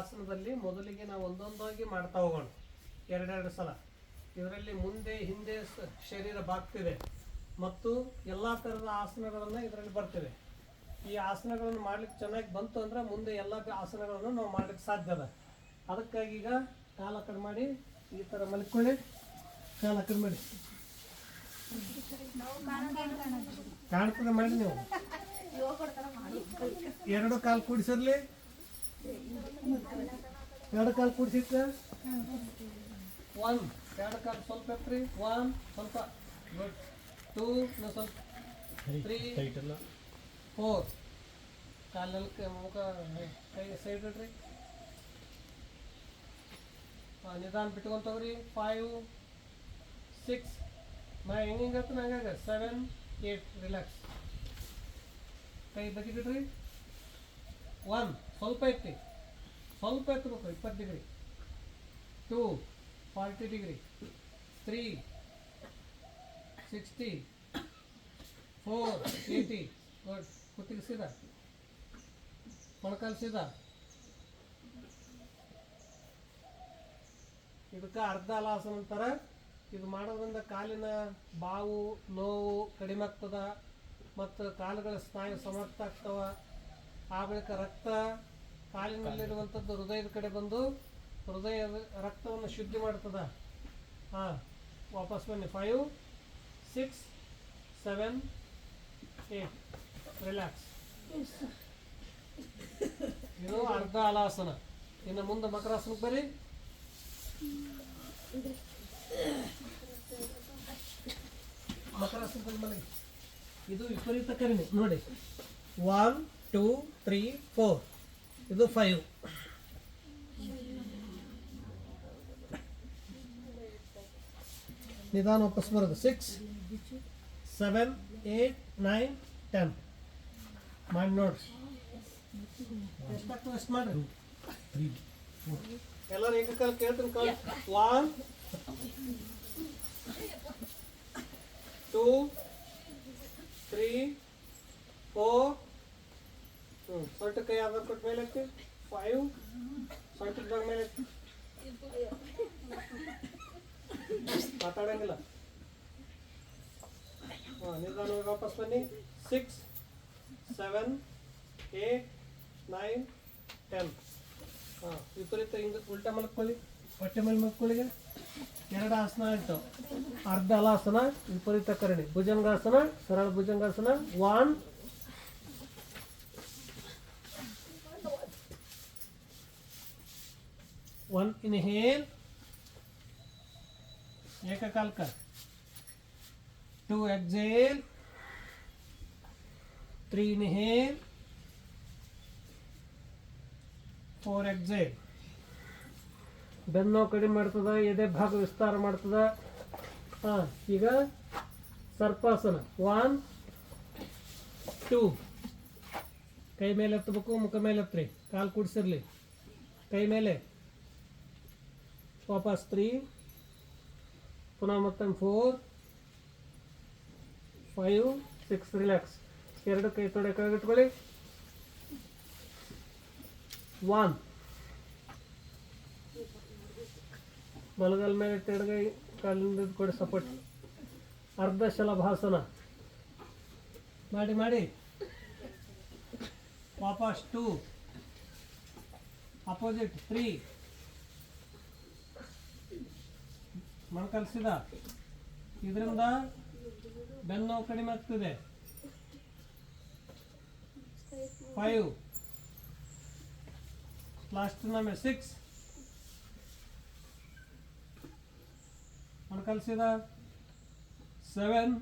ಆಸನದಲ್ಲಿ ಮೊದಲಿಗೆ ನಾವು ಒಂದೊಂದಾಗಿ ಮಾಡ್ತಾ ಹೋಗೋಣ. ಎರಡೆರಡು ಸಲ. ಇದರಲ್ಲಿ ಮುಂದೆ, ಹಿಂದೆ ಶರೀರ ಬಾಗ್ತಿದೆ. ಮತ್ತು ಎಲ್ಲ ಥರದ ಆಸನಗಳನ್ನು ಇದರಲ್ಲಿ ಬರ್ತಿದೆ ಈ ಆಸನಗಳನ್ನು ಮಾಡ್ಲಿಕ್ಕೆ ಚೆನ್ನಾಗಿ ಬಂತು ಅಂದ್ರೆ ಮುಂದೆ ಎಲ್ಲ ಆಸನಗಳನ್ನು ನಾವು ಮಾಡ್ಲಿಕ್ಕೆ ಸಾಧ್ಯ ಅದ. ಅದಕ್ಕಾಗಿ ಈಗ ಕಾಲ ಕಡಿಮೆ ಮಾಡಿ, ಈ ಥರ ಮಲ್ಕೊಳ್ಳಿ. ಕಾಲ ಕಡಿಮೆ ಮಾಡಿ. ಕಾಣ್ತದೆ ಮಾಡಿ ನೀವು. ಎರಡು ಕಾಲು ಕೂಡಿಸಿರ್ಲಿ. ಎರಡು ಕಾಲು ಕೂಡಿಸಿಟ್ಟ ಒನ್ ಎರಡು ಕಾಲು ಸ್ವಲ್ಪ ಎತ್ರಿ ಒನ್ ಸ್ವಲ್ಪ ಗುಡ್ ಟೂ ಸ್ವಲ್ಪ ತ್ರೀ ಫೋರ್ ಕಾಲಲ್ಲಿ ಕ- ಮುಖ ಕೈ ಸೈಡ್ ಇಡ್ರಿ ಹಾಂ ನಿಧಾನ ಬಿಟ್ಕೊಂತ ಹೋಗ್ರಿ ಫೈವ್ ಸಿಕ್ಸ್ ನಾ ಹೆಂಗೆ ಹಿಂಗತ್ತ ಹಂಗಾಗ ಸೆವೆನ್ ಏಟ್ ರಿಲ್ಯಾಕ್ಸ್ ಕೈ ಬದಿಗಿಡ್ರಿ ಒನ್ ಸ್ವಲ್ಪ ಎತ್ತಿ ಸ್ವಲ್ಪ ಎತ್ತಬೇಕು, ಇಪ್ಪತ್ತು degree two forty degree three sixty four eighty good ಕುತ್ತಿಗೆ ಸೀದಾ ಮೊಣಕಾಲು ಸೀದಾ ಇದಕ್ಕೆ ಅರ್ಧ ಲಾಸ್ ಅಂತಾರೆ ಇದು ಮಾಡೋದ್ರಿಂದ ಕಾಲಿನ ಬಾವು, ನೋವು ಕಡಿಮೆ ಆಗ್ತದ, ಮತ್ತು ಕಾಲುಗಳ ಸ್ನಾಯು ಸಮರ್ಥ ಆಗ್ತವ. ಆ ಬಳಿಕ ರಕ್ತ ಕಾಲಿನಲ್ಲಿರುವಂಥದ್ದು ಹೃದಯದ ಕಡೆ ಬಂದು ಹೃದಯದ ರಕ್ತವನ್ನು ಶುದ್ಧಿ ಮಾಡ್ತದ. ಹಾಂ, ವಾಪಸ್ ಬನ್ನಿ. Five six seven eight relax ಇದು ಅರ್ಧ ಅಲಾಸನ ಇನ್ನು ಮುಂದೆ ಮಕರಾಸನಕ್ಕೆ ಬರ್ರಿ ಮಕರಾಸನ ಮಲಗಿ ಇದು ವಿಪರೀತ ಕಡಿಮೆ ನೋಡಿ. ಒನ್ ಟೂ ತ್ರೀ ಫೋರ್ ಇದು ಫೈವ್ ನಿಧಾನ ವಾಪಸ್ ಬರೋದು. Six seven eight nine ten ಮಾಡಿ ನೋಡ್ರಿ ಎಷ್ಟಾಗ್ತದೆ ಎಷ್ಟು ಮಾಡ್ರಿ ಎಲ್ಲರೂ ಕಾಲ ಕೇಳ್ತೀನಿ ಕಾಲ್ ಒನ್ ಟೂ ತ್ರೀ ಫೋರ್ ಹ್ಞೂ ಕೈ ಆಧಾರ್ ಕೊಟ್ಟ ಮೇಲೆ ಐತಿ ಫೈವ್ ಸೊಂಟದ ಮೇಲೆ ಎತ್ತಿ ಮಾತಾಡಂಗಿಲ್ಲ. ಹಾಂ, ನಿಧಾನವಾಗಿ ವಾಪಸ್ ಬನ್ನಿ. Six seven eight nine ten ಹಾಂ, ವಿಪರೀತ ಹಿಂಗೆ ಉಲ್ಟಾ ಮಲ್ಕೊಳ್ಳಿ ಹೊಟ್ಟೆ ಮೇಲೆ ಮಲ್ಕೊಳ್ಳಿಗೆ ಎರಡು ಆಸನ ಆಯ್ತು. ಅರ್ಧ ಹಲಾಸನ ವಿಪರೀತ ಕರಣಿ ಭುಜಂಗಾಸನ, ಸರಳ bhujangasana. One one inhale ಏಕಕಾಲಕ two exhale three inhale four exhale ಬೆನ್ನು ಕಡಿಮೆ ಮಾಡ್ತದ ಎದೆ ಭಾಗ ವಿಸ್ತಾರ ಮಾಡ್ತದ ಹಾಂ ಈಗ ಸರ್ಪಾಸನ ಒನ್ ಟೂ ಕೈ ಮೇಲೆ ಎತ್ತಬೇಕು ಮುಖ ಮೇಲೆ ಎತ್ರಿ ಕಾಲು ಕೂಡಿಸಿರ್ಲಿ ಕೈ ಮೇಲೆ ವಾಪಸ್ ತ್ರೀ ಪುನಃ ಮತ್ತೊಂದು ಫೋರ್ ಫೈವ್ ಸಿಕ್ಸ್ ರಿಲ್ಯಾಕ್ಸ್ ಎರಡು ಕೈ ತೊಡೆ ಕೆಳಗಿಟ್ಕೊಳ್ಳಿ ಒನ್ ಬಲಗಲ್ ಮೇಲೆ ಎಡಗೈ ಕಾಲಿಂದ ಕೊಡಿ ಸಪೋರ್ಟ್ ಅರ್ಧ ಶಲಭಾಸನ ಮಾಡಿ ಮಾಡಿ ವಾಪಸ್ ಟೂ ಅಪೋಸಿಟ್ ತ್ರೀ ಮೊಣಕಲ್ಸಿದ ಇದರಿಂದ ಬೆನ್ನು ಕಡಿಮೆ ಆಗ್ತದೆ. ಫೈವ್ ಲಾಸ್ಟ್ ನಮಗೆ six ಮೊಣಕಲ್ಸಿದ seven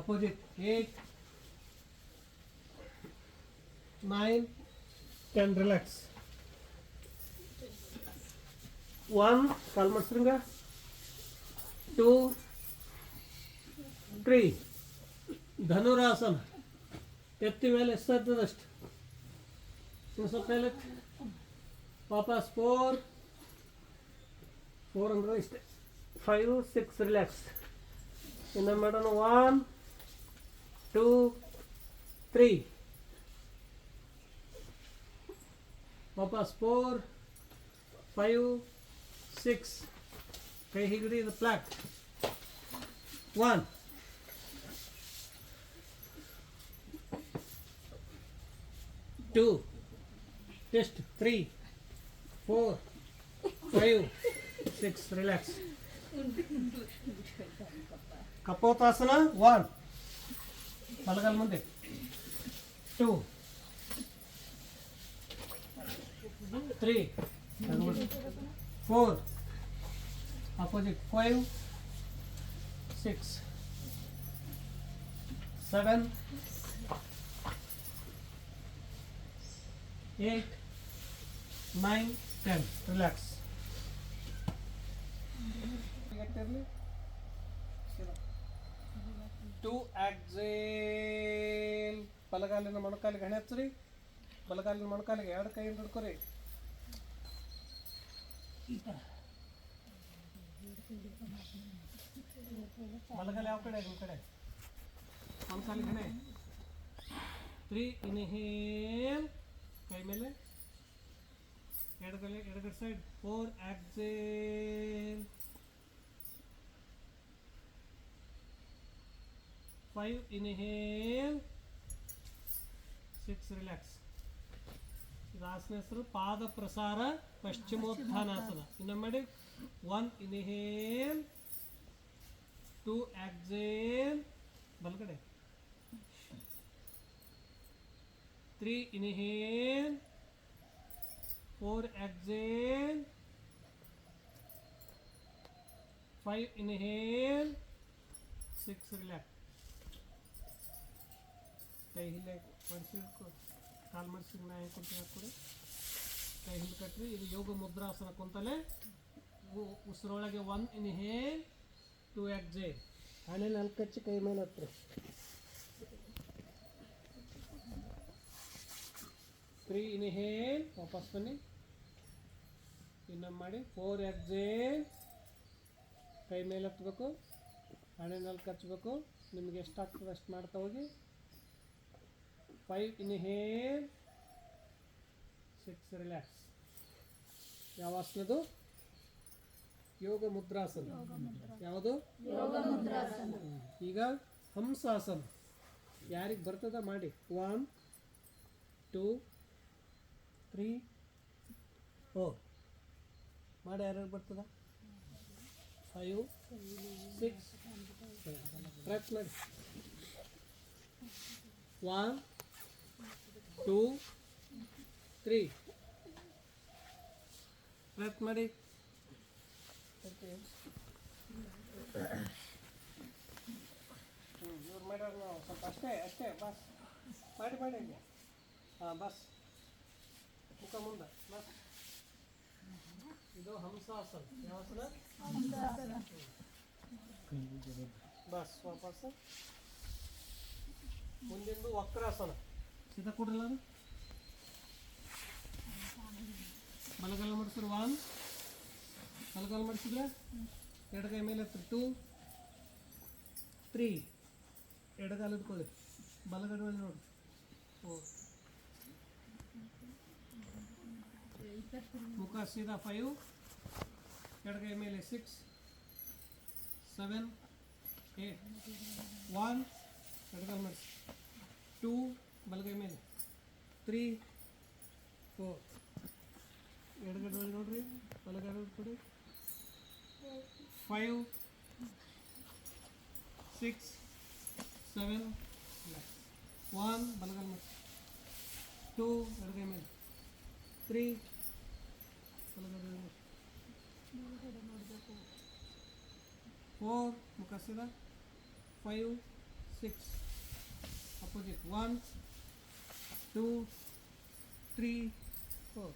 opposite eight nine ten relax one ಕಾಲ್ ಮಾಡ್ಸ್ರಿಂಗ ಟೂ ತ್ರೀ ಧನುರಾಸನ ಎತ್ತಿ ಮೇಲೆ ಎಷ್ಟಾಗ್ತದಷ್ಟು ಇನ್ನು ಸ್ವಲ್ಪ ಮೇಲೆ. ವಾಪಸ್ ಫೋರ್ ಫೋರ್ ಅಂದ್ರೆ ಇಷ್ಟೇ. ಫೈವ್ ಸಿಕ್ಸ್ ರಿಲ್ಯಾಕ್ಸ್ ಇನ್ನು ಮಾಡೋಣ ಒನ್ ಟೂ ತ್ರೀ ವಾಪಸ್ four five six. Okay, here is the black. One. Two. Test. Three. Four. Five. Six. Relax. Kapotasana. One. Palagal munde. Two. Three. 4 opposite 5 6 7 8 9 10 relax to exhale ಬಲಗಾಲಿನ ಮೊಣಕಾಲಿಗೆ ಹಣೆಚ್ಚರಿ ಬಲಗಾಲಿನ ಮೊಣಕಾಲಿಗೆ ಎರಡು ಕೈ ಹಿಡ್ಕೊರಿ ಬಲಗಾಲ ಯಾವ ಕಡೆ ನಿಮ್ಮ ಕಡೆ ಮೊಣಕಾಲಿಗೆ ಹಣೆ ತ್ರೀ ಇನ್ಹೇಲ್ ಕೈ ಮೇಲೆ ಎಡಗಡೆ ಎಡಗಡೆ side four exhale five inhale six relax ಇದು ಆಸನ ಹೆಸರು ಪಾದ ಪ್ರಸಾರ ಪಶ್ಚಿಮೋತ್ಥಾನಾಸನ ಇನ್ನೊಮ್ಮೆ ಮಾಡಿ ಒನ್ ಇನ್ಹೇಲ್ ಟು ಆಕ್ಸೇಲ್ ಬಲಗಡೆ three inhale four exhale five inhale six relax ಕೈ ಹಿಂದೆ ಮಡಿಸಿ ಕಾಲು ಮಡಿಸಿ ನಾ ಹೆಂಗೆ ಕುಂತೀನಿ ಹಾಕ್ಕೊಡಿ ಕೈ ಹಿಂದೆ ಕಟ್ಟಿರಿ ಇದು ಯೋಗ ಮುದ್ರಾಸನ ಕುಂತಲೆ. ಉಸಿರೊಳಗೆ ಒನ್ ಇನ್ಹೇಲ್ ಟು ಎಕ್ಸೇಲ್ ಹಣೆ ನಾಲ್ಕು ಹಚ್ಚಿ ಕೈ ಮೇಲೆ ಹತ್ರಿ. ತ್ರೀ ಇನ್ಹೇಲ್ ವಾಪಸ್ ಬನ್ನಿ. ಇನ್ನೊಮ್ಮೆ ಮಾಡಿ. ಫೋರ್ ಎಕ್ಸೇಲ್ ಕೈ ಮೇಲೆ ಹತ್ಬೇಕು. ಹಣೆ ನಾಲ್ಕು ಹಚ್ಬೇಕು ನಿಮ್ಗೆ ಎಷ್ಟು ಆಗ್ತದೆ ಅಷ್ಟು ಮಾಡ್ತಾ ಹೋಗಿ. ಫೈವ್ ಇನ್ಹೇಲ್ ಸಿಕ್ಸ್ ರಿಲ್ಯಾಕ್ಸ್ ಯಾವ ಆಸನದು ಯೋಗ ಮುದ್ರಾಸನ ಯಾವುದು ಹ್ಮ್. ಈಗ ಹಂಸಾಸನ ಯಾರಿಗೆ ಬರ್ತದ ಮಾಡಿ ಒನ್ ಟೂ ತ್ರೀ ಫೋರ್ ಮಾಡಿ ಯಾರ್ಯಾರು ಬರ್ತದ ಫೈವ್ ಸಿಕ್ಸ್ ಟ್ರ್ಯಾಕ್ ಮಾಡಿ ಒನ್ ಟೂ, ತ್ರೀ. ಟ್ರ್ಯಾಕ್ ಮಾಡಿ. ಇವ್ರು ಮಾಡ್ಯಾರ ನಾವು ಸ್ವಲ್ಪ ಅಷ್ಟೇ ಅಷ್ಟೇ, ಬಸ್. ಮಾಡಿ ಮಾಡಿ ಹಂಗೆ. ಹಾಂ, ಬಸ್. ಮುಖ ಮುಂದೆ, ಬಸ್. ಇದು ಹಂಸಾಸನ. ಯಾವ ಆಸನ ಬಸ್ ವಾಪಸ್ ಮುಂದಿಂದು ವಕ್ರಾಸನ. ಸೀದಾ ಕೊಡ್ರಲ್ಲ ಅದು? ಬಲಗಾಲ ಮಾಡಿಸಿದ್ರು ಒನ್ ಬಲಗಾಲ ಮಾಡಿಸಿದ್ರೆ ಎಡಗೈ ಮೇಲೆ ಹತ್ರ ಟೂ ತ್ರೀ ಎಡಗಾಲ ಇಟ್ಕೊಳ್ಳಿ ಬಲಗಡೆ ಮೇಲೆ ನೋಡಿ. ಓ ಮುಖ ಸೀದಾ ಫೈವ್ ಎಡಗೈ ಮೇಲೆ ಸಿಕ್ಸ್ ಸೆವೆನ್ ಏಟ್ ಒನ್ ಎಡಗೈ ಮೇಲೆ ಟೂ ಬಲಗೈ ಮೇಲೆ. ತ್ರೀ ಫೋರ್ ಎಡಗಡೆ ನೋಡಿ ನೋಡ್ರಿ. ಬಲಗಡೆ ಕೊಡಿ. ಫೈವ್ ಸಿಕ್ಸ್ ಸೆವೆನ್ ಒನ್ ಬಲಗೈ ಮೇಲೆ ಟೂ ಎಡಗೈ ಮೇಲೆ. ತ್ರೀ ಬಲಗಡೆ ನೋಡಬೇಕು ಫೋರ್ ಮುಖ five six opposite one two three four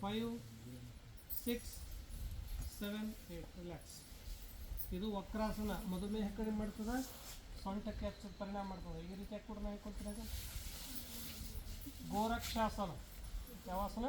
five six seven eight relax ಇದು ವಕ್ರಾಸನ ಮಧುಮೇಹ ಕಡಿಮೆ ಮಾಡ್ತದ ಸೊಂಟಕ್ಕೆ ಹೆಚ್ಚು ಪರಿಣಾಮ ಮಾಡ್ತದೆ ಈ ರೀತಿ ಕೂಡ ನಾವು ಹೇಳ್ಕೊಳ್ತೀರಾಗ ಗೋರಕ್ಷಾಸನ ಯಾವ ಆಸನ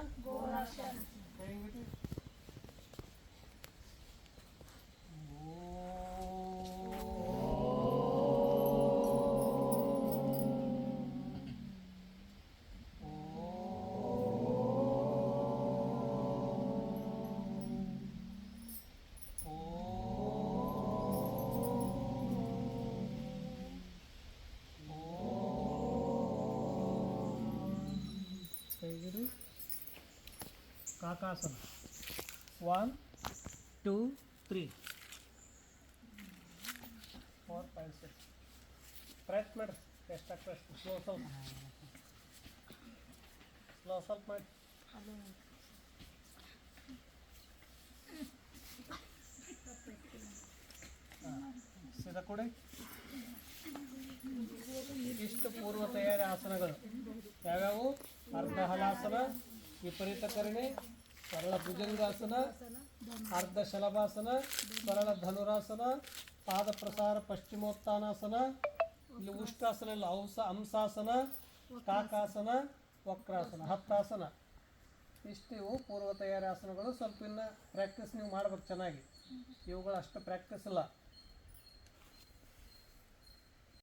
ಕೈಗಿಡಿ ಕಾಕಾಸನ one two three four five six ಪ್ರಯತ್ನ ಮಾಡಿರಿ ಎಷ್ಟಾಗ್ತದೆ ಅಷ್ಟು ಸ್ಲೋ ಸ್ವಲ್ಪ ಸ್ಲೋ ಸ್ವಲ್ಪ ಮಾಡಿ ಸೀದಾ ಕೊಡಿ ಇಷ್ಟು ಪೂರ್ವ ತಯಾರಿ ಆಸನಗಳು ಯಾವ್ಯಾವು ಅರ್ಧ ಹಲಾಸನ ವಿಪರೀತ ಕರ್ಣಿ ಸರಳ ಭುಜಂಗಾಸನ ಅರ್ಧ ಶಲಭಾಸನ ಸರಳ ಧನುರಾಸನ ಪಾದ ಪ್ರಸಾರ ಪಶ್ಚಿಮೋತ್ಥಾನಾಸನ, ಇಲ್ಲಿ ಉಷ್ಟಾಸನ ಇಲ್ಲ, ಔಸ ಹಂಸಾಸನ ಕಾಕಾಸನ ವಕ್ರಾಸನ, ಹತ್ತಾಸನ. ಇಷ್ಟು ಇವು ಪೂರ್ವ ತಯಾರಿ ಆಸನಗಳು. ಸ್ವಲ್ಪ ಇನ್ನು ಪ್ರಾಕ್ಟೀಸ್ ನೀವು ಮಾಡ್ಬೇಕು ಚೆನ್ನಾಗಿ. ಇವುಗಳು ಅಷ್ಟು ಪ್ರಾಕ್ಟೀಸ್ ಇಲ್ಲ.